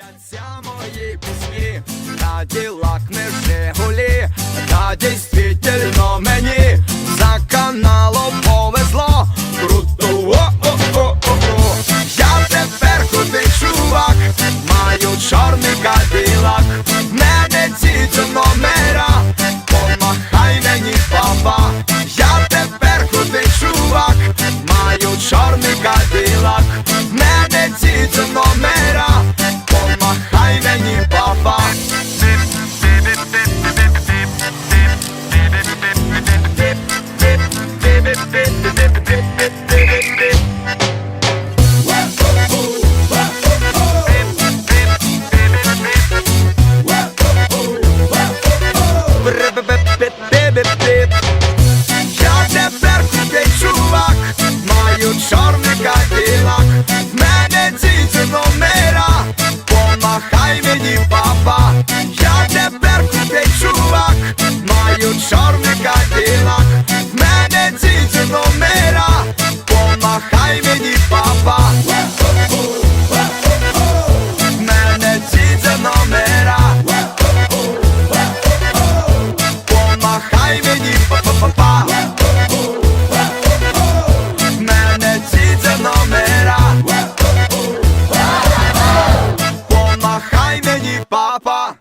Крутяться мої пісні, на ділак не Жигулі, та дійсно мені. За каналом повезло. Круто, о-о-о-о-о. Я тепер крутий чувак, маю чорний кадилак, мене ці до номера, помахай мені, папа, я тепер крутий чувак, маю чорний кадилак, мене ці номера, помахай мені, папа, папа.